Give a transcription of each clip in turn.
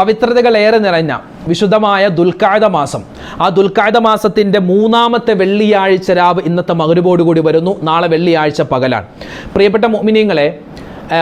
പവിത്രതകൾ ഏറെ നിറഞ്ഞ വിശുദ്ധമായ ദുൽഖാദ മാസം. ആ ദുൽഖാദ മാസത്തിന്റെ മൂന്നാമത്തെ വെള്ളിയാഴ്ച രാവ് ഇന്നത്തെ മകരുവോടുകൂടി വരുന്നു. നാളെ വെള്ളിയാഴ്ച പകലാണ്. പ്രിയപ്പെട്ട മുഅ്മിനീങ്ങളെ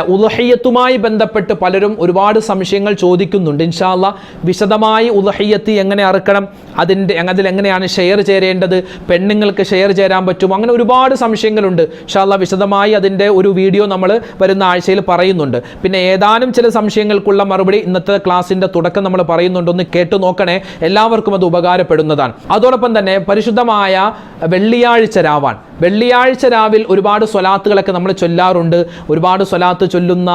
ഉലഹയ്യത്തുമായി ബന്ധപ്പെട്ട് പലരും ഒരുപാട് സംശയങ്ങൾ ചോദിക്കുന്നുണ്ട്. ഇൻഷാല്ല വിശദമായി ഉലഹയ്യത്ത് എങ്ങനെ അറുക്കണം അതിന്റെ അതിൽ എങ്ങനെയാണ് ഷെയർ ചേരേണ്ടത് പെണ്ണുങ്ങൾക്ക് ഷെയർ ചേരാൻ പറ്റുമോ അങ്ങനെ ഒരുപാട് സംശയങ്ങളുണ്ട്. ഇൻഷാല്ല വിശദമായി അതിന്റെ ഒരു വീഡിയോ നമ്മൾ വരുന്ന ആഴ്ചയിൽ പറയുന്നുണ്ട്. പിന്നെ ഏതാനും ചില സംശയങ്ങൾക്കുള്ള മറുപടി ഇന്നത്തെ ക്ലാസ്സിന്റെ തുടക്കം നമ്മൾ പറയുന്നുണ്ടെന്ന് കേട്ടു നോക്കണേ എല്ലാവർക്കും അത് ഉപകാരപ്പെടുന്നതാണ്. അതോടൊപ്പം തന്നെ പരിശുദ്ധമായ വെള്ളിയാഴ്ച രാവാൻ. വെള്ളിയാഴ്ച രാവിൽ ഒരുപാട് സ്വലാത്തുകളൊക്കെ നമ്മൾ ചൊല്ലാറുണ്ട്. ഒരുപാട് സ്വലാത്ത് ചൊല്ലുന്ന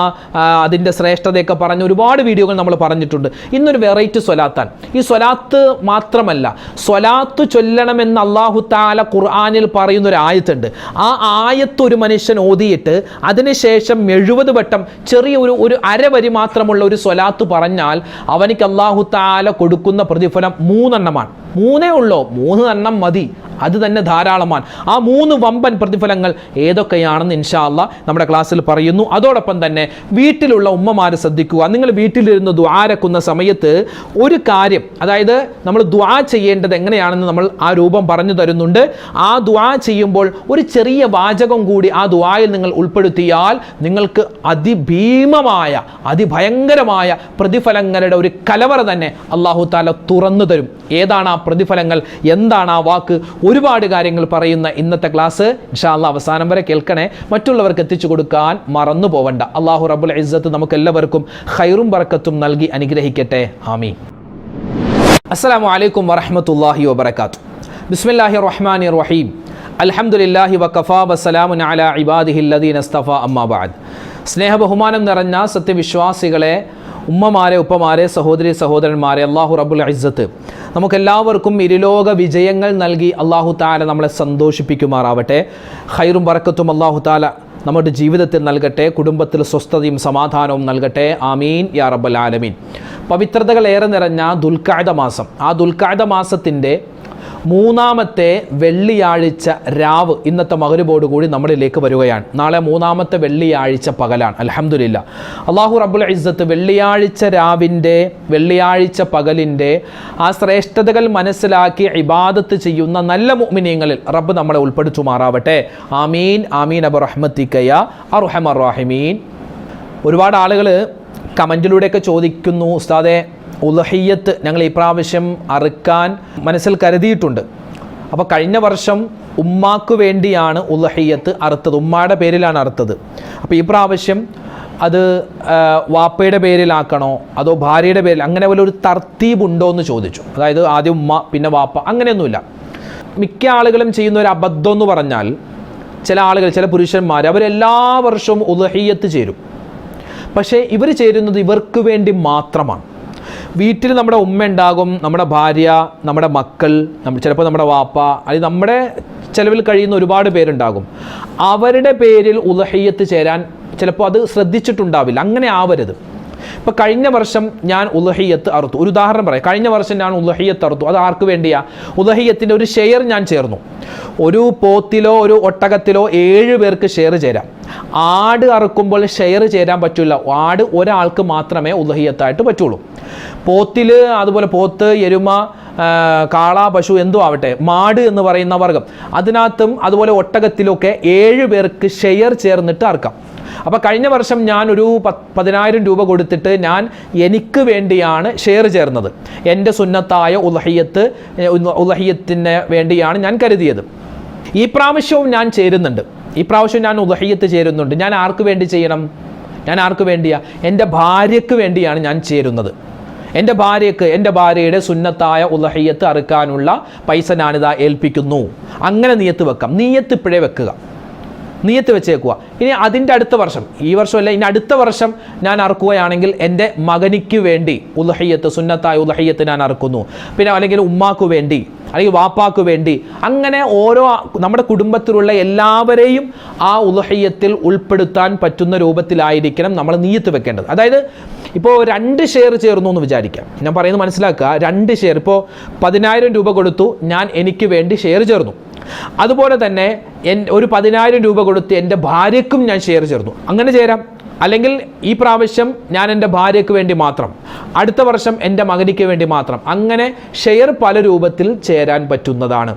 അതിന്റെ ശ്രേഷ്ഠതയൊക്കെ പറഞ്ഞ് ഒരുപാട് വീഡിയോകൾ നമ്മൾ പറഞ്ഞിട്ടുണ്ട്. ഇന്നൊരു വെറൈറ്റി സ്വലാത്താൻ ഈ സ്വലാത്ത് മാത്രമല്ല സ്വലാത്ത് ചൊല്ലണമെന്ന് അള്ളാഹു താല ഖുർആാനിൽ പറയുന്ന ഒരു ആയത്തുണ്ട്. ആ ആയത്ത് ഒരു മനുഷ്യൻ ഓതിയിട്ട് അതിനുശേഷം എഴുപത് വട്ടം ചെറിയ ഒരു ഒരു അരവരി മാത്രമുള്ള ഒരു സ്വലാത്ത് പറഞ്ഞാൽ അവനിക്ക് അള്ളാഹു താല കൊടുക്കുന്ന പ്രതിഫലം മൂന്നെണ്ണമാണ്. മൂന്നേ ഉള്ളോ? മൂന്ന് എണ്ണം മതി. അത് തന്നെ ധാരാളമാണ്. ആ മൂന്ന് വമ്പൻ പ്രതിഫലങ്ങൾ ഏതൊക്കെയാണെന്ന് ഇൻഷാല്ല നമ്മുടെ ക്ലാസ്സിൽ പറയുന്നു. അതോടൊപ്പം തന്നെ വീട്ടിലുള്ള ഉമ്മമാരെ ശ്രദ്ധിക്കുക. നിങ്ങൾ വീട്ടിലിരുന്ന് ദ്വാരക്കുന്ന സമയത്ത് ഒരു കാര്യം അതായത് നമ്മൾ ദ്വാ ചെയ്യേണ്ടത് എങ്ങനെയാണെന്ന് നമ്മൾ ആ രൂപം പറഞ്ഞു തരുന്നുണ്ട്. ആ ദ്വാ ചെയ്യുമ്പോൾ ഒരു ചെറിയ വാചകം കൂടി ആ ദ്വായിൽ നിങ്ങൾ ഉൾപ്പെടുത്തിയാൽ നിങ്ങൾക്ക് അതിഭീമമായ അതിഭയങ്കരമായ പ്രതിഫലങ്ങളുടെ ഒരു കലവറ തന്നെ അള്ളാഹു താല തുറന്നു തരും. ഏതാണ് ആ പ്രതിഫലങ്ങൾ എന്താണ് ആ വാക്ക്? ഒരുപാട് കാര്യങ്ങൾ പറയുന്ന ഇന്നത്തെ ക്ലാസ് ഇൻഷാല്ല അവസാനം വരെ കേൾക്കണേ. മറ്റുള്ളവർക്ക് എത്തിച്ചു കൊടുക്കാൻ മറന്നു പോവണ്ട. അള്ളാഹു റബുൽ ഇസ്സത്ത് നമുക്ക് എല്ലാവർക്കും ഖൈറും ബറക്കത്തും നൽകി അനുഗ്രഹിക്കട്ടെ. ആമീൻ. അസ്സാം വലൈക്കും വറഹമത്തല്ലാഹി വാത്ത് ബിസ്മില്ലാഹി റഹ്മാൻ റഹീം. അലഹമുല്ലാഹി വകഫാ വസ്സലാമുൻ അലാ ഇബാദിഹി അല്ലദീന ഇസ്തഫ അമ്മാ സ്നേഹ ബഹുമാനം നിറഞ്ഞ സത്യവിശ്വാസികളെ ഉമ്മമാരെ ഉപ്പമാരെ സഹോദരി സഹോദരന്മാരെ അള്ളാഹു റബുൽ ഇസ്സത്ത് നമുക്കെല്ലാവർക്കും ഇരുലോക വിജയങ്ങൾ നൽകി അള്ളാഹു താല നമ്മളെ സന്തോഷിപ്പിക്കുമാറാവട്ടെ. ഹൈറും വറക്കത്തും അള്ളാഹു താല നമ്മുടെ ജീവിതത്തിൽ നൽകട്ടെ കുടുംബത്തിൽ സ്വസ്ഥതയും സമാധാനവും നൽകട്ടെ. ആമീൻ. യാ റബ്ബൽ ആലമീൻ. പവിത്രതകൾ ഏറെ നിറഞ്ഞ ദുൽഖാദ മാസം. ആ ദുൽഖാദ മാസത്തിന്റെ മൂന്നാമത്തെ വെള്ളിയാഴ്ച രാവ് ഇന്നത്തെ കൂടി നമ്മളിലേക്ക് വരികയാണ്. നാളെ മൂന്നാമത്തെ വെള്ളിയാഴ്ച പകലാണ്. അലഹമുല്ല അള്ളാഹു റബുൽ ഇസ്സത്ത് വെള്ളിയാഴ്ച രാവിന്റെ വെള്ളിയാഴ്ച പകലിന്റെ ആ ശ്രേഷ്ഠതകൾ മനസ്സിലാക്കി ഇബാദത്ത് ചെയ്യുന്ന നല്ല മുഅ്മിനീങ്ങളിൽ റബ്ബ് നമ്മളെ ഉൾപ്പെടുത്തുമാറാവട്ടെ. ആമീൻ ആമീൻ അബു റഹ്മത്തിക്കയ അറുഹമർ ഒരുപാട് ആളുകൾ കമന്റിലൂടെയൊക്കെ ചോദിക്കുന്നു ഉസ്താദെ ഉലഹിയത്ത് ഞങ്ങൾ ഈ പ്രാവശ്യം അറുക്കാൻ മനസ്സിൽ കരുതിയിട്ടുണ്ട്. അപ്പോൾ കഴിഞ്ഞ വർഷം ഉമ്മാക്ക് വേണ്ടിയാണ് ഉലഹിയത്ത് അറുത്തത്. ഉമ്മായുടെ പേരിലാണ് അറുത്തത്. അപ്പോൾ ഈ പ്രാവശ്യം അത് വാപ്പയുടെ പേരിലാക്കണോ അതോ ഭാര്യയുടെ പേരിൽ അങ്ങനെ വല്ല ഒരു തർത്തീബ് ഉണ്ടോ എന്ന് ചോദിച്ചു. അതായത് ആദ്യം ഉമ്മ പിന്നെ വാപ്പ അങ്ങനെയൊന്നുമില്ല. മിക്ക ആളുകളും ചെയ്യുന്ന ഒരു അബദ്ധം എന്ന് പറഞ്ഞാൽ ചില ആളുകൾ ചില പുരുഷന്മാർ അവരെല്ലാ വർഷവും ഉലഹയ്യത്ത് ചേരും. പക്ഷേ ഇവർ ചേരുന്നത് ഇവർക്ക് വേണ്ടി മാത്രമാണ്. വീട്ടിൽ നമ്മുടെ ഉമ്മ ഉണ്ടാകും നമ്മുടെ ഭാര്യ നമ്മുടെ മക്കൾ നമ്മൾ ചിലപ്പോൾ നമ്മുടെ വാപ്പ അല്ലെങ്കിൽ നമ്മുടെ ചിലവിൽ കഴിയുന്ന ഒരുപാട് പേരുണ്ടാകും. അവരുടെ പേരിൽ ഉലഹയ്യത്ത് ചേരാൻ ചിലപ്പോൾ അത് ശ്രദ്ധിച്ചിട്ടുണ്ടാവില്ല. അങ്ങനെ ആവരുത്. ഇപ്പം കഴിഞ്ഞ വർഷം ഞാൻ ഉലഹിയത്ത് അറുത്തു. ഒരു ഉദാഹരണം പറയാം. കഴിഞ്ഞ വർഷം ഞാൻ ഉലഹിയത്ത് അറുത്തു. അത് ആർക്ക് വേണ്ടിയാ? ഉലഹിയത്തിന്റെ ഒരു ഷെയർ ഞാൻ ചേർന്നു. ഒരു പോത്തിലോ ഒരു ഒട്ടകത്തിലോ ഏഴ് പേർക്ക് ഷെയർ ചേരാം. ആട് അറുക്കുമ്പോൾ ഷെയർ ചേരാൻ പറ്റില്ല ആട് ഒരാൾക്ക് മാത്രമേ ഉദഹിയത്തായിട്ട് പറ്റുള്ളൂ. പോത്തിൽ അതുപോലെ പോത്ത് എരുമ കാള പശു എന്തോ ആവട്ടെ മാട് എന്ന് പറയുന്ന വർഗം. അതിനകത്തും അതുപോലെ ഒട്ടകത്തിലൊക്കെ ഏഴ് പേർക്ക് ഷെയർ ചേർന്നിട്ട് അറക്കാം. അപ്പോൾ കഴിഞ്ഞ വർഷം ഞാൻ ഒരു പതിനായിരം രൂപ കൊടുത്തിട്ട് ഞാൻ എനിക്ക് വേണ്ടിയാണ് ഷെയർ ചേർന്നത്. എന്റെ സുന്നത്തായ ഉലഹിയത്ത് ഉലഹിയത്തിന് വേണ്ടിയാണ് ഞാൻ കരുതിയത്. ഈ പ്രാവശ്യവും ഞാൻ ചേരുന്നുണ്ട്. ഈ പ്രാവശ്യം ഞാൻ ഉദഹയ്യത്ത് ചേരുന്നുണ്ട്. ഞാൻ ആർക്ക് വേണ്ടി ചെയ്യണം? ഞാൻ ആർക്ക് വേണ്ടിയാ? എന്റെ ഭാര്യയ്ക്ക് വേണ്ടിയാണ് ഞാൻ ചേരുന്നത്. എന്റെ ഭാര്യയ്ക്ക് എന്റെ ഭാര്യയുടെ സുന്നത്തായ ഉദഹയ്യത്ത് അറുക്കാനുള്ള പൈസ ഞാനിതാ ഏൽപ്പിക്കുന്നു. അങ്ങനെ നീയത്ത് വെക്കാം. നീയത്ത് ഇപ്പോഴേ വെക്കുക. നീയത്ത് വെച്ചേക്കുക ഇനി അതിന്റെ അടുത്ത വർഷം ഈ വർഷമല്ല ഇനി അടുത്ത വർഷം ഞാൻ അറക്കുകയാണെങ്കിൽ എന്റെ മകനിക്ക് വേണ്ടി ഉലഹയ്യത്ത് സുന്നത്തായ ഉലഹയ്യത്ത് ഞാൻ അറക്കുന്നു. പിന്നെ അല്ലെങ്കിൽ ഉമ്മാക്ക് വേണ്ടി അല്ലെങ്കിൽ വാപ്പാക്ക് വേണ്ടി അങ്ങനെ ഓരോ നമ്മുടെ കുടുംബത്തിലുള്ള എല്ലാവരെയും ആ ഉലഹയ്യത്തിൽ ഉൾപ്പെടുത്താൻ പറ്റുന്ന രൂപത്തിലായിരിക്കണം നമ്മൾ നീയത്ത് വെക്കേണ്ടത്. അതായത് ഇപ്പോൾ രണ്ട് ഷെയർ ചേർന്നു എന്ന് വിചാരിക്കാം. ഞാൻ പറയുന്നത് മനസ്സിലാക്കുക രണ്ട് ഷെയർ. ഇപ്പോൾ പതിനായിരം രൂപ കൊടുത്തു ഞാൻ എനിക്ക് വേണ്ടി ഷെയർ ചേർന്നു. അതുപോലെ തന്നെ എൻ ഒരു പതിനായിരം രൂപ കൊടുത്ത് എന്റെ ഭാര്യക്കും ഞാൻ ഷെയർ ചേർന്നു. അങ്ങനെ ചേരാം. അല്ലെങ്കിൽ ഈ പ്രാവശ്യം ഞാൻ എന്റെ ഭാര്യയ്ക്ക് വേണ്ടി മാത്രം അടുത്ത വർഷം എന്റെ മകനിക്ക് വേണ്ടി മാത്രം. അങ്ങനെ ഷെയർ പല രൂപത്തിൽ ചേരാൻ പറ്റുന്നതാണ്.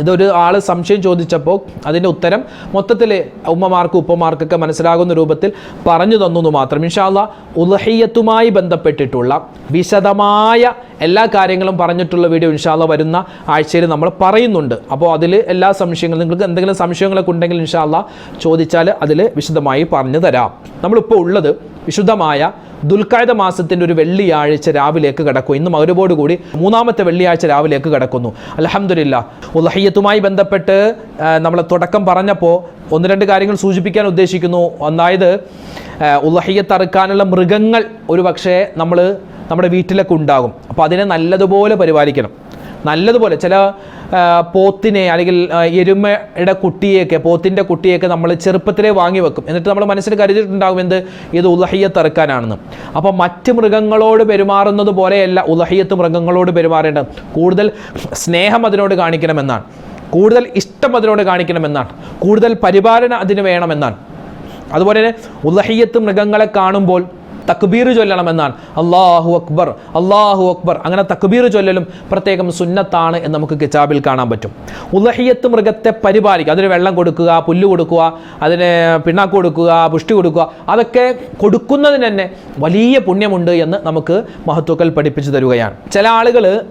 ഇതൊരു ആൾ സംശയം ചോദിച്ചപ്പോൾ അതിന്റെ ഉത്തരം മൊത്തത്തിൽ ഉമ്മമാർക്ക് ഉപ്പമാർക്കൊക്കെ മനസ്സിലാകുന്ന രൂപത്തിൽ പറഞ്ഞു തന്നു എന്ന് മാത്രം. ഇൻഷാല്ല ഉലഹയ്യത്തുമായി ബന്ധപ്പെട്ടിട്ടുള്ള വിശദമായ എല്ലാ കാര്യങ്ങളും പറഞ്ഞിട്ടുള്ള വീഡിയോ ഇൻഷാല്ല വരുന്ന ആഴ്ചയിൽ നമ്മൾ പറയുന്നുണ്ട്. അപ്പോൾ അതിൽ എല്ലാ സംശയങ്ങളും നിങ്ങൾക്ക് എന്തെങ്കിലും സംശയങ്ങളൊക്കെ ഉണ്ടെങ്കിൽ ഇൻഷാല്ല ചോദിച്ചാൽ അതിൽ വിശദമായി പറഞ്ഞു തരാം. നമ്മളിപ്പോൾ ഉള്ളത് വിശുദ്ധമായ ദുൽഖായുധ മാസത്തിന്റെ ഒരു വെള്ളിയാഴ്ച രാവിലേക്ക് കടക്കും. ഇന്ന് മകരബോട് കൂടി മൂന്നാമത്തെ വെള്ളിയാഴ്ച രാവിലേക്ക് കടക്കുന്നു. അലഹമില്ല ഉലഹയ്യത്തുമായി ബന്ധപ്പെട്ട് നമ്മൾ തുടക്കം പറഞ്ഞപ്പോൾ ഒന്ന് രണ്ട് കാര്യങ്ങൾ സൂചിപ്പിക്കാൻ ഉദ്ദേശിക്കുന്നു. ഒന്നായത് ഉലഹയ്യത്ത് അറുക്കാനുള്ള മൃഗങ്ങൾ ഒരു പക്ഷേ നമ്മൾ നമ്മുടെ വീട്ടിലൊക്കെ ഉണ്ടാകും. അപ്പോൾ അതിനെ നല്ലതുപോലെ പരിപാലിക്കണം. നല്ലതുപോലെ ചില പോത്തിനെ അല്ലെങ്കിൽ എരുമയുടെ കുട്ടിയൊക്കെ പോത്തിന്റെ കുട്ടിയൊക്കെ നമ്മൾ ചെറുപ്പത്തിലേ വാങ്ങി വെക്കും. എന്നിട്ട് നമ്മൾ മനസ്സിൽ കരുതിയിട്ടുണ്ടാകും എന്ത്? ഇത് ഉലഹയ്യത്ത് ഇറക്കാനാണെന്ന് അപ്പോൾ മറ്റ് മൃഗങ്ങളോട് പെരുമാറുന്നത് പോലെയല്ല ഉലഹയ്യത്ത് മൃഗങ്ങളോട് പെരുമാറേണ്ടത്. കൂടുതൽ സ്നേഹം അതിനോട് കാണിക്കണമെന്നാണ്. കൂടുതൽ ഇഷ്ടം അതിനോട് കാണിക്കണമെന്നാണ്. കൂടുതൽ പരിപാലന അതിന് വേണമെന്നാണ്. അതുപോലെ തന്നെ ഉലഹയ്യത്ത് മൃഗങ്ങളെ കാണുമ്പോൾ തക്ബീർ ചൊല്ലണമെന്നാണ്. അള്ളാഹു അക്ബർ അള്ളാഹു അക്ബർ. അങ്ങനെ തക്ബീർ ചൊല്ലലും പ്രത്യേകം സുന്നത്താണ് എന്ന് നമുക്ക് കിതാബിൽ കാണാൻ പറ്റും. ഉലഹിയത്ത് മൃഗത്തെ പരിപാലിക്കുക. അതിന് വെള്ളം കൊടുക്കുക പുല്ല് കൊടുക്കുക അതിന് പിണ്ണാക്ക് കൊടുക്കുക പുഷ്ടി കൊടുക്കുക അതൊക്കെ കൊടുക്കുന്നതിന് തന്നെ വലിയ പുണ്യമുണ്ട് എന്ന് നമുക്ക് മഹത്വക്കൾ പഠിപ്പിച്ചു തരുകയാണ്. ചില ആളുകൾ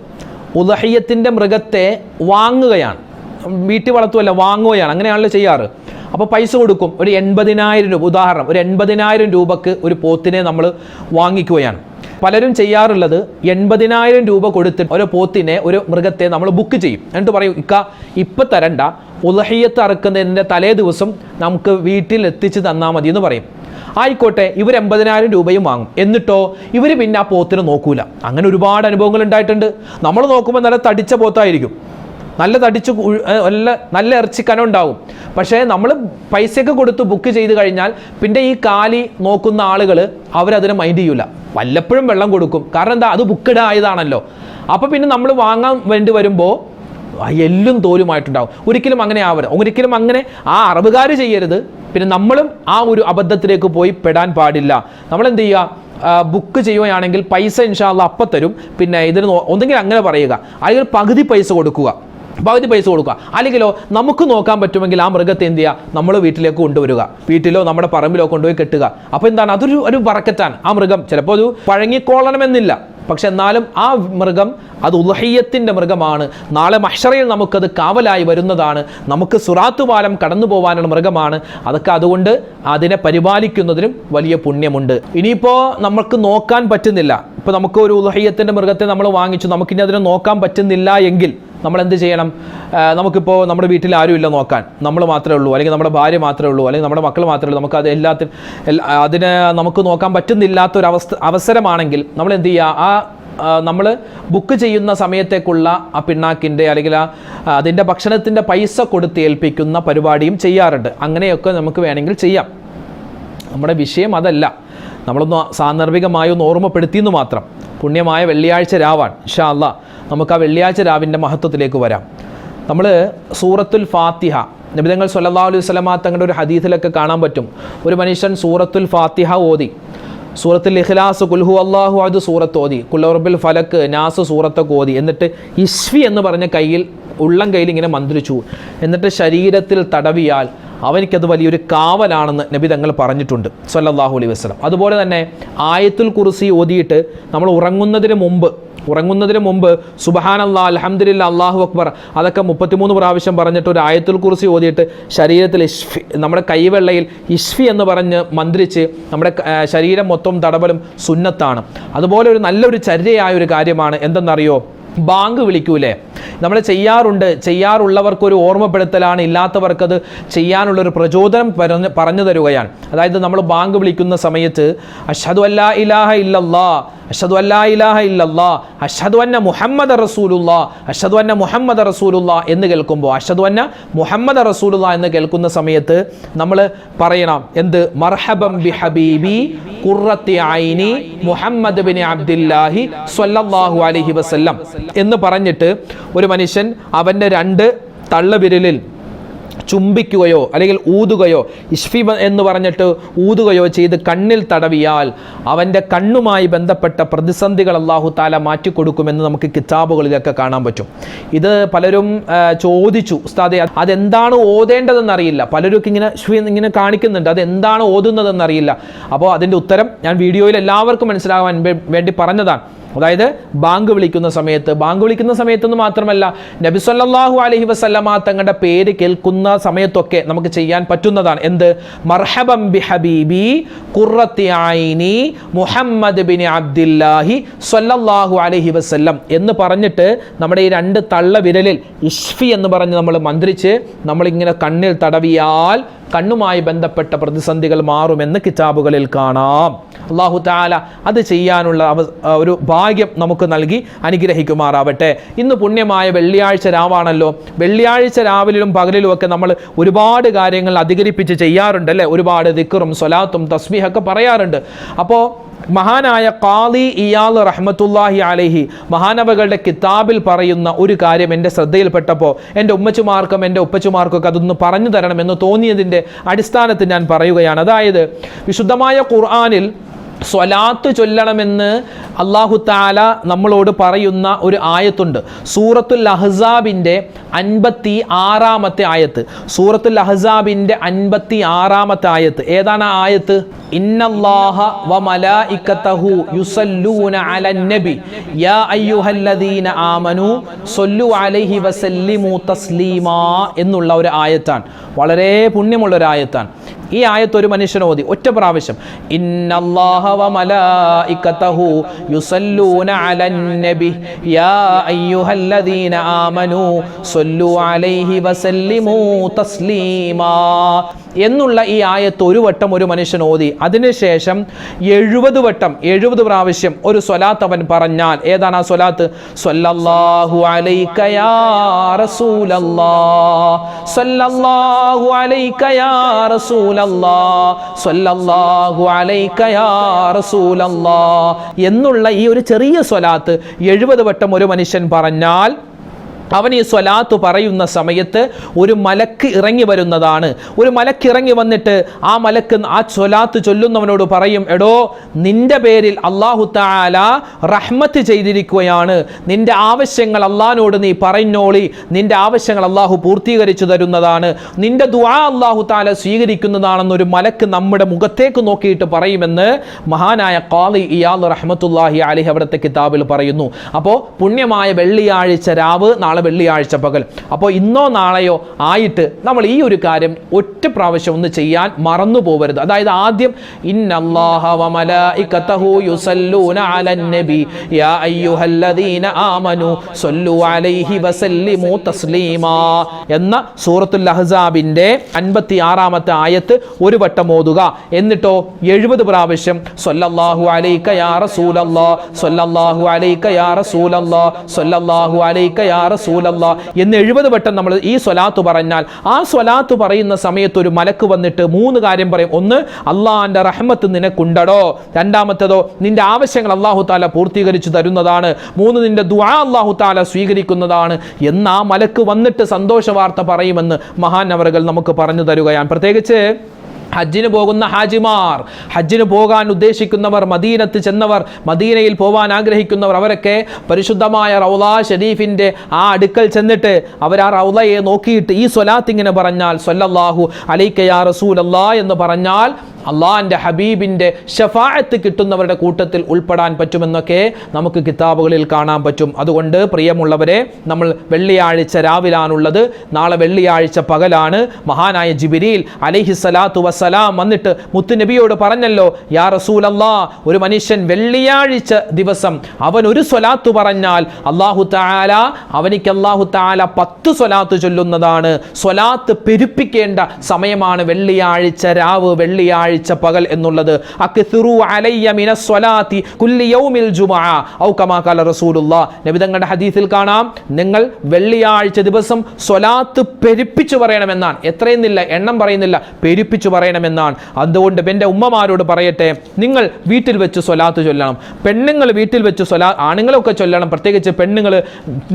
ഉലഹയ്യത്തിന്റെ മൃഗത്തെ വാങ്ങുകയാണ്. വീട്ടിൽ വളർത്തുമല്ല വാങ്ങുകയാണ്. അങ്ങനെയാണല്ലോ ചെയ്യാറ്. അപ്പോൾ പൈസ കൊടുക്കും. ഒരു എൺപതിനായിരം രൂപ. ഉദാഹരണം ഒരു എൺപതിനായിരം രൂപക്ക് ഒരു പോത്തിനെ നമ്മൾ വാങ്ങിക്കുകയാണ്. പലരും ചെയ്യാറുള്ളത് എൺപതിനായിരം രൂപ കൊടുത്ത് ഒരു പോത്തിനെ ഒരു മൃഗത്തെ നമ്മൾ ബുക്ക് ചെയ്യും. എന്നിട്ട് പറയും ഇക്ക ഇപ്പം തരണ്ട. ഉലഹയ്യത്ത് അറക്കുന്നതിന്റെ തലേ ദിവസം നമുക്ക് വീട്ടിൽ എത്തിച്ച് തന്നാൽ മതി എന്ന് പറയും. ആയിക്കോട്ടെ ഇവർ എൺപതിനായിരം രൂപയും വാങ്ങും. എന്നിട്ടോ ഇവർ പിന്നെ ആ പോത്തിനെ നോക്കൂല. അങ്ങനെ ഒരുപാട് അനുഭവങ്ങൾ ഉണ്ടായിട്ടുണ്ട്. നമ്മൾ നോക്കുമ്പോൾ നല്ല തടിച്ച പോത്തായിരിക്കും. നല്ല തടിച്ച് നല്ല നല്ല ഇറച്ചിക്കനം ഉണ്ടാവും പക്ഷേ നമ്മൾ പൈസയൊക്കെ കൊടുത്ത് ബുക്ക് ചെയ്ത് കഴിഞ്ഞാൽ പിന്നെ ഈ കാലി നോക്കുന്ന ആളുകൾ അവരതിനെ മൈൻഡ് ചെയ്യൂല. വല്ലപ്പോഴും വെള്ളം കൊടുക്കും. കാരണം എന്താ? അത് ബുക്കഡ് ആയതാണല്ലോ അപ്പോൾ പിന്നെ നമ്മൾ വാങ്ങാൻ വേണ്ടി വരുമ്പോൾ എല്ലും തോലുമായിട്ടുണ്ടാവും. ഒരിക്കലും അങ്ങനെ ആവരുത്. ഒരിക്കലും അങ്ങനെ ആ അറബുകാർ ചെയ്യരുത്. പിന്നെ നമ്മളും ആ ഒരു അബദ്ധത്തിലേക്ക് പോയി പെടാൻ പാടില്ല. നമ്മൾ എന്ത് ചെയ്യുക ബുക്ക് ചെയ്യുകയാണെങ്കിൽ പൈസ ഇൻഷാല്ല അപ്പം തരും. പിന്നെ ഇതിന് ഒന്നെങ്കിൽ അങ്ങനെ പറയുക. അല്ലെങ്കിൽ പകുതി പൈസ കൊടുക്കുക. പകുതി പൈസ കൊടുക്കുക. അല്ലെങ്കിലോ നമുക്ക് നോക്കാൻ പറ്റുമെങ്കിൽ ആ മൃഗത്തെ എന്ത് ചെയ്യുക? നമ്മൾ വീട്ടിലേക്ക് കൊണ്ടുവരിക. വീട്ടിലോ നമ്മുടെ പറമ്പിലോ കൊണ്ടുപോയി കെട്ടുക. അപ്പോൾ എന്താണ്? അതൊരു ഒരു വറക്കറ്റാണ്. ആ മൃഗം ചിലപ്പോൾ ഒരു പഴങ്ങിക്കോളണമെന്നില്ല പക്ഷെ എന്നാലും ആ മൃഗം അത് ഉൽഹയ്യത്തിന്റെ മൃഗമാണ്. നാളെ മഷറയിൽ നമുക്കത് കാവലായി വരുന്നതാണ്. നമുക്ക് സുറാത്തു പാലം കടന്നു പോകാനുള്ള മൃഗമാണ്. അതൊക്കെ അതുകൊണ്ട് അതിനെ പരിപാലിക്കുന്നതിനും വലിയ പുണ്യമുണ്ട്. ഇനിയിപ്പോൾ നമുക്ക് നോക്കാൻ പറ്റുന്നില്ല. ഇപ്പോൾ നമുക്ക് ഒരു ഉൽഹയ്യത്തിന്റെ മൃഗത്തെ നമ്മൾ വാങ്ങിച്ചു. നമുക്കിനി അതിനെ നോക്കാൻ പറ്റുന്നില്ല എങ്കിൽ നമ്മൾ എന്ത് ചെയ്യണം നമുക്കിപ്പോൾ നമ്മുടെ വീട്ടിൽ ആരും ഇല്ല നോക്കാൻ. നമ്മൾ മാത്രമേ ഉള്ളൂ അല്ലെങ്കിൽ നമ്മുടെ ഭാര്യ മാത്രമേ ഉള്ളൂ അല്ലെങ്കിൽ നമ്മുടെ മക്കൾ മാത്രമേ ഉള്ളൂ. നമുക്ക് അത് എല്ലാത്തിനും അതിന് നമുക്ക് നോക്കാൻ പറ്റുന്നില്ലാത്തൊരവസ്ഥ അവസരമാണെങ്കിൽ നമ്മൾ എന്ത് ചെയ്യുക ആ നമ്മൾ ബുക്ക് ചെയ്യുന്ന സമയത്തേക്കുള്ള ആ പിണ്ണാക്കിന്റെ അല്ലെങ്കിൽ ആ അതിന്റെ ഭക്ഷണത്തിന്റെ പൈസ കൊടുത്ത് ഏൽപ്പിക്കുന്ന പരിപാടിയും ചെയ്യാറുണ്ട്. അങ്ങനെയൊക്കെ നമുക്ക് വേണമെങ്കിൽ ചെയ്യാം. നമ്മുടെ വിഷയം അതല്ല. നമ്മളൊന്ന് സാന്ദർഭികമായി ഒന്ന് ഓർമ്മപ്പെടുത്തിയെന്ന് മാത്രം. പുണ്യമായ വെള്ളിയാഴ്ച രാവാൻ ഇൻഷാ അല്ലാ നമുക്ക് ആ വെള്ളിയാഴ്ച രാവിന്റെ മഹത്വത്തിലേക്ക് വരാം. നമ്മൾ സൂറത്തുൽ ഫാത്തിഹ നബിതങ്ങൾ സല്ലാ അലൈഹി സ്വലമാ തങ്ങളുടെ ഒരു ഹദീസിലൊക്കെ കാണാൻ പറ്റും. ഒരു മനുഷ്യൻ സൂറത്തുൽ ഫാത്തിഹ ഓതി. സൂറത്തുൽ ഇഖ്ലാസ് കുൽഹു അള്ളാഹു അത് സൂറത്ത് ഓതി. കുല്ലറുബിൽ ഫലക്ക് നാസ് സൂറത്തൊക്കെ ഓതി. എന്നിട്ട് ഇഷ്വി എന്ന് പറഞ്ഞ കയ്യിൽ ഉള്ളം കയ്യിൽ ഇങ്ങനെ മന്ത്രിച്ചു. എന്നിട്ട് ശരീരത്തിൽ തടവിയാൽ അവനിക്കത് വലിയൊരു കാവലാണെന്ന് നബി തങ്ങൾ പറഞ്ഞിട്ടുണ്ട്. സല്ലാഹു അലൈഹി വസ്ലം അതുപോലെ തന്നെ ആയത്തുൽ കുറിസി ഓതിയിട്ട് നമ്മൾ ഉറങ്ങുന്നതിന് മുമ്പ് ഉറങ്ങുന്നതിന് മുമ്പ് സുബഹാനല്ലാ അലഹമ്മദില്ല അള്ളാഹു അക്ബർ. അതൊക്കെ മുപ്പത്തിമൂന്ന് പ്രാവശ്യം പറഞ്ഞിട്ട് ഒരു ആയത്തിൽ കുറിച്ച് ഓതിയിട്ട് ശരീരത്തിൽ ഇഷ്ഫി നമ്മുടെ കൈവെള്ളയിൽ ഇഷ്ഫി എന്ന് പറഞ്ഞ് മന്ത്രിച്ച് നമ്മുടെ ശരീരം മൊത്തം തടവലും സുന്നത്താണ്. അതുപോലെ ഒരു നല്ലൊരു ചര്യയായ ഒരു കാര്യമാണ് എന്തെന്നറിയോ? ബാങ്ക് വിളിക്കൂലേ? നമ്മൾ ചെയ്യാറുണ്ട്. ചെയ്യാറുള്ളവർക്കൊരു ഓർമ്മപ്പെടുത്തലാണ്. ഇല്ലാത്തവർക്കത് ചെയ്യാനുള്ളൊരു പ്രചോദനം പറഞ്ഞു പറഞ്ഞു തരുകയാണ്. അതായത് നമ്മൾ ബാങ്ക് വിളിക്കുന്ന സമയത്ത് അഷദ് അല്ലാ ഇലാഹ ഇല്ലല്ലാ അഷദു അല്ലാ ഇലാഹ ഇല്ലല്ലാ അഷദു അന്ന മുഹമ്മദ് റസൂലുള്ള അഷദു അന്ന മുഹമ്മദ് റസൂലുള്ള എന്ന് കേൾക്കുമ്പോൾ അഷദു അന്ന മുഹമ്മദ് റസൂലുള്ള എന്ന് കേൾക്കുന്ന സമയത്ത് നമ്മൾ പറയണം എന്ത്? മർഹബം ബി ഹബീബി ഖുറത്തി ഐനി മുഹമ്മദ് ബിൻ അബ്ദില്ലാഹി സ്വല്ലല്ലാഹു അലൈഹി വസല്ലം എന്ന് പറഞ്ഞിട്ട് ഒരു മനുഷ്യൻ അവന്റെ രണ്ട് തള്ളവിരലിൽ ചുംബിക്കുകയോ അല്ലെങ്കിൽ ഊതുകയോ ഇഷ്ഫി എന്ന് പറഞ്ഞിട്ട് ഊതുകയോ ചെയ്ത് കണ്ണിൽ തടവിയാൽ അവന്റെ കണ്ണുമായി ബന്ധപ്പെട്ട പ്രതിസന്ധികൾ അള്ളാഹു താല മാറ്റിക്കൊടുക്കുമെന്ന് നമുക്ക് കിതാബുകളിലൊക്കെ കാണാൻ പറ്റും. ഇത് പലരും ചോദിച്ചു ഉസ്താദെ അതെന്താണ് ഓതേണ്ടതെന്ന് അറിയില്ല. പലരും ഇങ്ങനെ ഇങ്ങനെ കാണിക്കുന്നുണ്ട് അതെന്താണ് ഓതുന്നതെന്നറിയില്ല അപ്പോൾ അതിന്റെ ഉത്തരം ഞാൻ വീഡിയോയിൽ എല്ലാവർക്കും മനസ്സിലാകാൻ വേണ്ടി പറഞ്ഞതാണ്. അതായത് ബാങ്ക് വിളിക്കുന്ന സമയത്ത് ബാങ്ക് വിളിക്കുന്ന സമയത്തെന്ന് മാത്രമല്ല നബി സല്ലാഹു അലഹി വസല്ലമ തങ്ങളുടെ പേര് കേൾക്കുന്ന സമയത്തൊക്കെ നമുക്ക് ചെയ്യാൻ പറ്റുന്നതാണ്. എന്ത്? മർഹബം ബി ഹബീബി ഖുറത്തി ഐനി മുഹമ്മദ് ബിൻ അബ്ദില്ലാഹി സല്ലല്ലാഹു അലഹി വസ്ല്ലം എന്ന് പറഞ്ഞിട്ട് നമ്മുടെ ഈ രണ്ട് തള്ള വിരലിൽ ഇഷ്ഫി എന്ന് പറഞ്ഞ് നമ്മൾ മന്ത്രിച്ച് നമ്മളിങ്ങനെ കണ്ണിൽ തടവിയാൽ കണ്ണുമായി ബന്ധപ്പെട്ട പ്രതിസന്ധികൾ മാറുമെന്ന് കിതാബുകളിൽ കാണാം. അള്ളാഹു താല അത് ചെയ്യാനുള്ള ഒരു ഭാഗ്യം നമുക്ക് നൽകി അനുഗ്രഹിക്കുമാറാവട്ടെ. ഇന്ന് പുണ്യമായ വെള്ളിയാഴ്ച രാവാണല്ലോ. വെള്ളിയാഴ്ച രാവിലും പകലിലും ഒക്കെ നമ്മൾ ഒരുപാട് കാര്യങ്ങൾ അധികരിപ്പിച്ച് ചെയ്യാറുണ്ട് അല്ലേ? ഒരുപാട് ദിക്കറും സ്വലാത്തും തസ്ബീഹൊക്കെ പറയാറുണ്ട്. അപ്പോൾ മഹാനായ കാളി ഇയാൾ റഹ്മത്തുല്ലാഹി അലഹി മഹാനവകളുടെ കിതാബിൽ പറയുന്ന ഒരു കാര്യം എന്റെ ശ്രദ്ധയിൽപ്പെട്ടപ്പോൾ എന്റെ ഉമ്മച്ചുമാർക്കും എന്റെ ഉപ്പച്ചുമാർക്കൊക്കെ അതൊന്ന് പറഞ്ഞു തരണമെന്ന് തോന്നിയതിന്റെ അടിസ്ഥാനത്തിൽ ഞാൻ പറയുകയാണ്. അതായത് വിശുദ്ധമായ ഖുർആനിൽ സ്വലാത്ത് ചൊല്ലണമെന്ന് അള്ളാഹു താല നമ്മളോട് പറയുന്ന ഒരു ആയത്തുണ്ട്. സൂറത്തുൽ അഹ്സാബിന്റെ അൻപത്തി ആറാമത്തെ ആയത്ത്. സൂറത്തുൽ അഹ്സാബിന്റെ അൻപത്തി ആറാമത്തെ ആയത്ത്. ഏതാണ് ആ ആയത്ത്? ഇന്നല്ലാഹ വ യുസല്ലൂന അലൻ യാ അയ്യുഹല്ലദീന ആമനു സൊല്ലു അലൈഹി വസല്ലിമു തസ്ലീമാ എന്നുള്ള ഒരു ആയത്താണ്. വളരെ പുണ്യമുള്ള ഒരു ആയത്താണ്. ഈ ആയത്ത് ഒരു മനുഷ്യൻ ഓതി. ഒറ്റ പ്രാവശ്യം. എന്നുള്ള ഈ ആയത്ത് ഒരു വട്ടം ഒരു മനുഷ്യൻ ഓതി. അതിനുശേഷം എഴുപത് വട്ടം എഴുപത് പ്രാവശ്യം ഒരു സ്വലാത്ത് അവൻ പറഞ്ഞാൽ ഏതാണ് ആ സ്വലാത്ത്? സ്വല്ലാഹു എന്നുള്ള ഈ ഒരു ചെറിയ സ്വലാത്ത് എഴുപത് വട്ടം ഒരു മനുഷ്യൻ പറഞ്ഞാൽ അവൻ ഈ സ്വലാത്ത് പറയുന്ന സമയത്ത് ഒരു മലക്ക് ഇറങ്ങി വരുന്നതാണ്. ഒരു മലക്ക് ഇറങ്ങി വന്നിട്ട് ആ മലക്ക് ആ സ്വലാത്ത് ചൊല്ലുന്നവനോട് പറയും എടോ നിന്റെ പേരിൽ അള്ളാഹു താല റഹ്മത്ത് ചെയ്തിരിക്കുകയാണ്. നിന്റെ ആവശ്യങ്ങൾ അള്ളഹാനോട് നീ പറഞ്ഞോളി. നിന്റെ ആവശ്യങ്ങൾ അള്ളാഹു പൂർത്തീകരിച്ചു തരുന്നതാണ്. നിന്റെ ദുആ അള്ളാഹു താല സ്വീകരിക്കുന്നതാണെന്നൊരു മലക്ക് നമ്മുടെ മുഖത്തേക്ക് നോക്കിയിട്ട് പറയുമെന്ന് മഹാനായ കാളി ഇയാൾ റഹ്മത്തുല്ലാഹി അലിഹ് അവിടുത്തെ കിതാബിൽ പറയുന്നു. അപ്പോൾ പുണ്യമായ വെള്ളിയാഴ്ച രാവ് നാളെ വെള്ളിയാഴ്ച പകൽ. അപ്പോൾ ഇന്നോ നാളെയോ ആയിട്ട് നമ്മൾ ഈ ഒരു കാര്യം ഒറ്റ പ്രാവശ്യം ഒന്ന് ചെയ്യാൻ മറന്നു പോകരുത് അതായത് ആദ്യം എന്ന സൂറത്തുൽ അഹ്സാബിന്റെ അൻപത്തി ആറാമത്തെ ആയത്ത് ഒരു വട്ടം ഓതുക. എന്നിട്ടോ എഴുപത് പ്രാവശ്യം സല്ലല്ലാഹു അലൈക യാ റസൂലല്ലാ സല്ലല്ലാഹു അലൈക യാ റസൂലല്ലാ സല്ലല്ലാഹു അലൈക യാ റസൂലല്ലാ എന്ന് എഴുപത് വട്ടം നമ്മൾ ഈ സ്വലാത്ത് പറഞ്ഞാൽ ആ സ്വലാത്ത് പറയുന്ന സമയത്ത് ഒരു മലക്ക് വന്നിട്ട് മൂന്ന് കാര്യം പറയും. ഒന്ന് അള്ളാഹാന്റെ റഹ്മത്ത് നിനക്കുണ്ടടോ. രണ്ടാമത്തേതോ നിന്റെ ആവശ്യങ്ങൾ അള്ളാഹു താല പൂർത്തീകരിച്ചു തരുന്നതാണ്. മൂന്ന് നിന്റെ ദുആ അള്ളാഹു താല സ്വീകരിക്കുന്നതാണ്. എന്ന് ആ മലക്ക് വന്നിട്ട് സന്തോഷ വാർത്ത പറയുമെന്ന് മഹാൻ അവറുകൾ നമുക്ക് പറഞ്ഞു തരുകയാണ്. പ്രത്യേകിച്ച് ഹജ്ജിന് പോകുന്ന ഹാജിമാർ ഹജ്ജിന് പോകാൻ ഉദ്ദേശിക്കുന്നവർ മദീനത്ത് ചെന്നവർ മദീനയിൽ പോകാൻ ആഗ്രഹിക്കുന്നവർ അവരൊക്കെ പരിശുദ്ധമായ റൗല ഷരീഫിന്റെ ആ അടുക്കൽ ചെന്നിട്ട് അവർ ആ റൗലയെ നോക്കിയിട്ട് ഈ സ്വലാത്ത് ഇങ്ങനെ പറഞ്ഞാൽ സൊല്ലാഹു അലൈക്കയാ റസൂലല്ലാ എന്ന് പറഞ്ഞാൽ അള്ളാഹിന്റെ ഹബീബിന്റെ ഷഫായത്ത് കിട്ടുന്നവരുടെ കൂട്ടത്തിൽ ഉൾപ്പെടാൻ പറ്റുമെന്നൊക്കെ നമുക്ക് കിതാബുകളിൽ കാണാൻ പറ്റും. അതുകൊണ്ട് പ്രിയമുള്ളവരെ നമ്മൾ വെള്ളിയാഴ്ച രാവിലാണുള്ളത്. നാളെ വെള്ളിയാഴ്ച പകലാണ്. മഹാനായ ജിബിരിയിൽ അലഹി സലാത്തു വസ്സലാം വന്നിട്ട് മുത്തുനബിയോട് പറഞ്ഞല്ലോ യാ റസൂലല്ലാ ഒരു മനുഷ്യൻ വെള്ളിയാഴ്ച ദിവസം അവൻ ഒരു സ്വലാത്തു പറഞ്ഞാൽ അള്ളാഹു താല അവനിക്ക് അള്ളാഹു താല പത്ത് സ്വലാത്ത് ചൊല്ലുന്നതാണ്. സ്വലാത്ത് പെരുപ്പിക്കേണ്ട സമയമാണ് വെള്ളിയാഴ്ച രാവ് വെള്ളിയാഴ്ച വെള്ളിയാഴ്ച പകൽ എന്നുള്ളത്. നബിതങ്ങളുടെ ഹദീസിൽ കാണാം നിങ്ങൾ വെള്ളിയാഴ്ച ദിവസം സ്വലാത്ത് പെരുപ്പിച്ചു പറയണമെന്നാണ്. എത്രയെന്നില്ല എണ്ണം പറയുന്നില്ല പെരുപ്പിച്ചു പറയണമെന്നാണ്. അതുകൊണ്ട് എന്റെ ഉമ്മമാരോട് പറയട്ടെ നിങ്ങൾ വീട്ടിൽ വെച്ച് സ്വലാത്ത് ചൊല്ലണം. പെണ്ണുങ്ങൾ വീട്ടിൽ വെച്ച് സ്വലാ ആണുങ്ങളൊക്കെ ചൊല്ലണം. പ്രത്യേകിച്ച് പെണ്ണുങ്ങൾ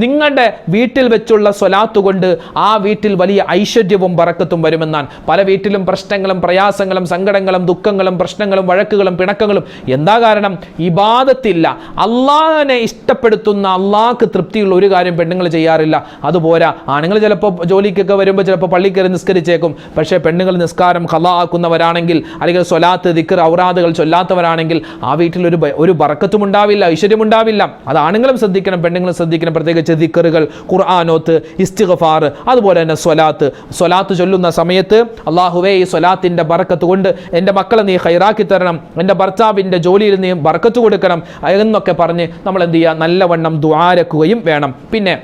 നിങ്ങളുടെ വീട്ടിൽ വെച്ചുള്ള സ്വലാത്ത് കൊണ്ട് ആ വീട്ടിൽ വലിയ ഐശ്വര്യവും പറക്കത്തും വരുമെന്നാണ്. പല വീട്ടിലും പ്രശ്നങ്ങളും പ്രയാസങ്ങളും സങ്കടങ്ങളും ദുഃഖങ്ങളും പ്രശ്നങ്ങളും വഴക്കുകളും പിണക്കങ്ങളും. എന്താ കാരണം? ഇബാദത്തില്ല. അള്ളാഹിനെ ഇഷ്ടപ്പെടുത്തുന്ന അള്ളാഹ്ക്ക് തൃപ്തിയുള്ള ഒരു കാര്യം പെണ്ണുങ്ങൾ ചെയ്യാറില്ല. അതുപോരാ ആണുങ്ങൾ ചിലപ്പോൾ ജോലിക്കൊക്കെ വരുമ്പോൾ ചിലപ്പോൾ പള്ളി കയറി നിസ്കരിച്ചേക്കും. പക്ഷേ പെണ്ണുങ്ങൾ നിസ്കാരം ആക്കുന്നവരാണെങ്കിൽ അല്ലെങ്കിൽ സ്വലാത്ത് ദിക്കർ ഔറാദുകൾ ചൊല്ലാത്തവരാണെങ്കിൽ ആ വീട്ടിൽ ഒരു ഒരു ബറക്കത്തും ഉണ്ടാവില്ല ഐശ്വര്യം ഉണ്ടാവില്ല. അത് ആണുങ്ങളും ശ്രദ്ധിക്കണം പെണ്ണുങ്ങളും ശ്രദ്ധിക്കണം. പ്രത്യേകിച്ച് ദിക്കറുകൾ ഖുർആാനോത്ത് ഇസ്തിഗഫാർ അതുപോലെ തന്നെ സ്വലാത്ത്. സ്വലാത്ത് ചൊല്ലുന്ന സമയത്ത് അള്ളാഹുവേ ഈ സ്വലാത്തിന്റെ ബറക്കത്ത് കൊണ്ട് എന്റെ മക്കളെ നീ ഹൈറാക്കി തരണം എന്റെ ഭർത്താവിന്റെ ജോലിയിൽ നീ ബർക്കത്ത് കൊടുക്കണം എന്നൊക്കെ പറഞ്ഞ് നമ്മൾ എന്ത് ചെയ്യുക? നല്ലവണ്ണം ദ്വാരക്കുകയും വേണം. പിന്നെ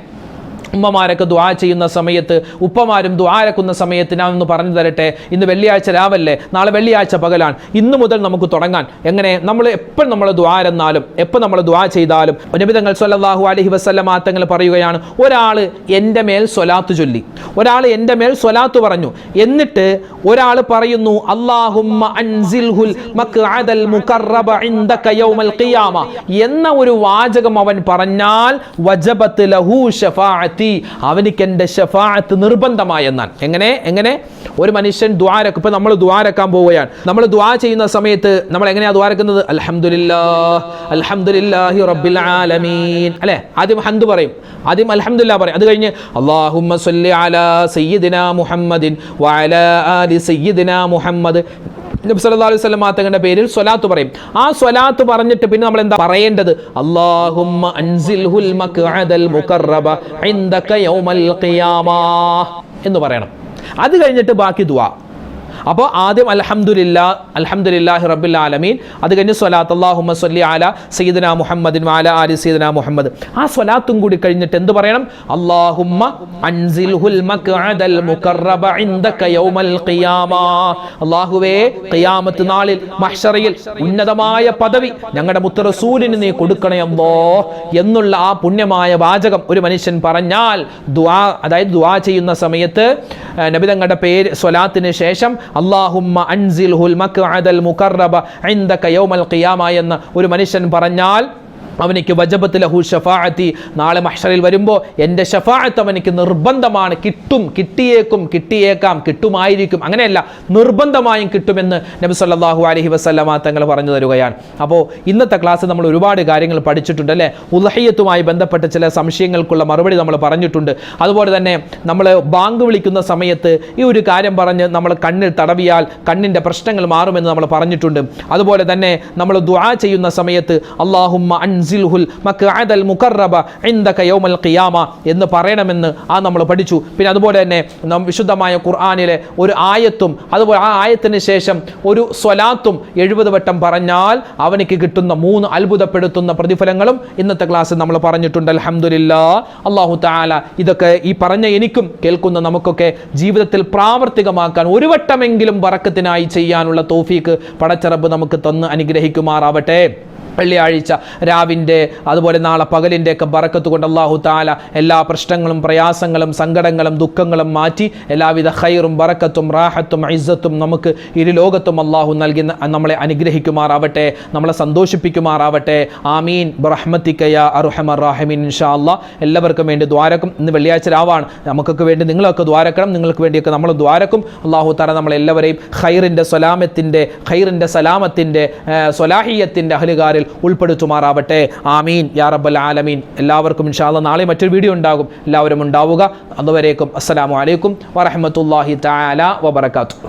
ഉമ്മമാരൊക്കെ ദ്വാ ചെയ്യുന്ന സമയത്ത് ഉപ്പമാരും ദ്വാരക്കുന്ന സമയത്ത് ഞാൻ ഒന്ന് പറഞ്ഞു തരട്ടെ? ഇന്ന് വെള്ളിയാഴ്ച രാവല്ലേ? നാളെ വെള്ളിയാഴ്ച പകലാണ്. ഇന്ന് മുതൽ നമുക്ക് തുടങ്ങാൻ. എങ്ങനെ? നമ്മൾ എപ്പോൾ നമ്മൾ ദ്വാരെന്നാലും എപ്പോൾ നമ്മൾ ദ്വാ ചെയ്താലും. നബിതങ്ങൾ സ്വല്ലല്ലാഹു അലഹി വസ്ല്ല തങ്ങൾ പറയുകയാണ് ഒരാൾ എന്റെ മേൽ സ്വലാത്ത് ചൊല്ലി. ഒരാൾ എന്റെ മേൽ സ്വലാത്ത് പറഞ്ഞു. എന്നിട്ട് ഒരാൾ പറയുന്നു അല്ലാഹുമ്മ അൻസിൽഹുൽ എന്ന ഒരു വാചകം അവൻ പറഞ്ഞാൽ വജബത്ത് ലഹു ഷഫാഅത്തി. അവനിക്ക് എന്റെ ഷഫാഅത്ത് നിർബന്ധമായെന്നാണ് എങ്ങനെ? എങ്ങനെ? ഒരു മനുഷ്യൻ ദ്വാരക്ക് ഇപ്പം നമ്മൾ ദ്വാരക്കാൻ പോവുകയാണ്. നമ്മൾ ദ്വാ ചെയ്യുന്ന സമയത്ത് നമ്മൾ എങ്ങനെയാണ് ദ്വാരക്കുന്നത് അൽഹംദുലില്ലാ അൽഹംദുലില്ലാഹി റബ്ബിൽ ആലമീൻ. അല്ലെ? ആദ്യം ഹന്ത് പറയും. ആദ്യം അൽഹംദുലില്ലാ പറയും. അത് കഴിഞ്ഞ് അല്ലാഹുമ്മ സല്ലി അലാ സയ്യിദിനാ മുഹമ്മദിൻ വഅലാ ആലി സയ്യിദിനാ മുഹമ്മദ്. നബി സല്ലല്ലാഹു അലൈഹി സ്വലം തങ്ങളുടെ പേരിൽ സ്വലാത്ത് പറയും. ആ സ്വലാത്ത് പറഞ്ഞിട്ട് പിന്നെ നമ്മൾ എന്താ പറയേണ്ടത്? അല്ലാഹുമ്മ അൻസിൽഹുൽ മഖഅദൽ യൗമൽ ഖിയാമ എന്ന് പറയണം. അത് കഴിഞ്ഞിട്ട് ബാക്കി ദുആ. അപ്പോൾ ആദ്യം അൽഹംദുലില്ലാ അലഹമുല്ലാഹി റബ്ബിൽ ആലമീൻ. അത് കഴിഞ്ഞ് സ്വലാത്ത് അല്ലാഹുമ്മ സ്വല്ലി അല സയ്യിദന മുഹമ്മദിൻ വാല ആലി സയ്യിദന മുഹമ്മദ്. ആ സ്വലാത്തും കൂടി കഴിഞ്ഞിട്ട് എന്ത് പറയണം? യൗമൽ ഖിയാമ. അല്ലാഹുവേ ഖിയാമത്ത് നാളിൽ മഹ്ശറയിൽ ഉന്നതമായ പദവി ഞങ്ങളുടെ മുത്ത റസൂലിന് നീ കൊടുക്കണേ അല്ലോ എന്നുള്ള ആ പുണ്യമായ വാചകം ഒരു മനുഷ്യൻ പറഞ്ഞാൽ ദുആ അതായത് ദുആ ചെയ്യുന്ന സമയത്ത് ആ, നബി തങ്ങളുടെ പേര് സ്വലാത്തിന് ശേഷം അള്ളാഹുമ്മ അൻസിൽഹുൽ മഖ്അദൽ മുഖറബ ഇന്ദക യൗമൽ ഖിയാമ എന്ന് ഒരു മനുഷ്യൻ പറഞ്ഞാൽ അവനിക്ക് വജബത്ത് ലഹു ഷഫാഅത്തി നാളെ മഹ്ഷറിൽ വരുമ്പോൾ എന്റെ ഷഫാഅത്ത് അവനിക്ക് നിർബന്ധമാണ്. കിട്ടും കിട്ടിയേക്കും കിട്ടിയേക്കാം കിട്ടുമായിരിക്കും. അങ്ങനെയല്ല നിർബന്ധമായും കിട്ടുമെന്ന് നബി സല്ലാഹു അലഹി വസല്ലമ തങ്ങൾ പറഞ്ഞു തരുകയാണ്. അപ്പോൾ ഇന്നത്തെ ക്ലാസ് നമ്മൾ ഒരുപാട് കാര്യങ്ങൾ പഠിച്ചിട്ടുണ്ട് അല്ലേ? ഉലഹയ്യത്തുമായി ബന്ധപ്പെട്ട ചില സംശയങ്ങൾക്കുള്ള മറുപടി നമ്മൾ പറഞ്ഞിട്ടുണ്ട്. അതുപോലെ തന്നെ നമ്മൾ ബാങ്ക് വിളിക്കുന്ന സമയത്ത് ഈ ഒരു കാര്യം പറഞ്ഞ് നമ്മൾ കണ്ണിൽ തടവിയാൽ കണ്ണിന്റെ പ്രശ്നങ്ങൾ മാറുമെന്ന് നമ്മൾ പറഞ്ഞിട്ടുണ്ട്. അതുപോലെ തന്നെ നമ്മൾ ദുആ ചെയ്യുന്ന സമയത്ത് അള്ളാഹുമ്മ മഖ്അദൽ മുഖറബ ഇൻദക യൗമൽ ഖിയാമ എന്ന് പറയണമെന്ന് ആ നമ്മൾ പഠിച്ചു. പിന്നെ അതുപോലെ തന്നെ വിശുദ്ധമായ ഖുർആാനിലെ ഒരു ആയത്തും അതുപോലെ ആ ആയത്തിന് ശേഷം ഒരു സ്വലാത്തും എഴുപത് വട്ടം പറഞ്ഞാൽ അവനിക്ക് കിട്ടുന്ന മൂന്ന് അത്ഭുതപ്പെടുത്തുന്ന പ്രതിഫലങ്ങളും ഇന്നത്തെ ക്ലാസ്സിൽ നമ്മൾ പറഞ്ഞിട്ടുണ്ട്. അലഹമുല്ല അള്ളാഹു താല ഇതൊക്കെ ഈ പറഞ്ഞ എനിക്കും കേൾക്കുന്ന നമുക്കൊക്കെ ജീവിതത്തിൽ പ്രാവർത്തികമാക്കാൻ ഒരു വട്ടമെങ്കിലും വറക്കത്തിനായി ചെയ്യാനുള്ള തോഫീക്ക് പടച്ചറബ് നമുക്ക് തന്ന് അനുഗ്രഹിക്കുമാറാവട്ടെ. വെള്ളിയാഴ്ച രാവിന്റെ അതുപോലെ നാളെ പകലിന്റെ ഒക്കെ ബറക്കത്ത് കൊണ്ട് അള്ളാഹു താല എല്ലാ പ്രശ്നങ്ങളും പ്രയാസങ്ങളും സങ്കടങ്ങളും ദുഃഖങ്ങളും മാറ്റി എല്ലാവിധ ഹൈറും ബറക്കത്തും റാഹത്തും ഇസ്സത്തും നമുക്ക് ഇരു ലോകത്തും അള്ളാഹു നൽകി നമ്മളെ അനുഗ്രഹിക്കുമാറാവട്ടെ നമ്മളെ സന്തോഷിപ്പിക്കുമാറാവട്ടെ. ആമീൻ. ബ്രഹ്മത്തിക്കയ അറുഹമർ റാഹിമീൻ. ഇൻഷാ അല്ലാ എല്ലാവർക്കും വേണ്ടി ദ്വാരക്കും. ഇന്ന് വെള്ളിയാഴ്ച രാവാണ്. നമുക്കൊക്കെ വേണ്ടി നിങ്ങളൊക്കെ ദ്വാരക്കണം. നിങ്ങൾക്ക് വേണ്ടിയൊക്കെ നമ്മൾ ദ്വാരക്കും. അള്ളാഹു താല നമ്മളെല്ലാവരെയും ഖൈറിന്റെ സ്വലാമത്തിന്റെ ഖൈറിന്റെ സലാമത്തിന്റെ സ്വലാഹിയത്തിന്റെ അഹലുകാരിൽ ഉൾപ്പെടുത്തുമാറാവട്ടെ. ആമീൻ. യാ റബ്ബൽ ആലമീൻ. എല്ലാവർക്കും ഇൻഷാല്ല നാളെ മറ്റൊരു വീഡിയോ ഉണ്ടാകും. എല്ലാവരും ഉണ്ടാവുക. അതുവരേക്കും അസ്സലാമു അലൈക്കും വറഹമത്തല്ലാഹി താല വബറകാതുഹു.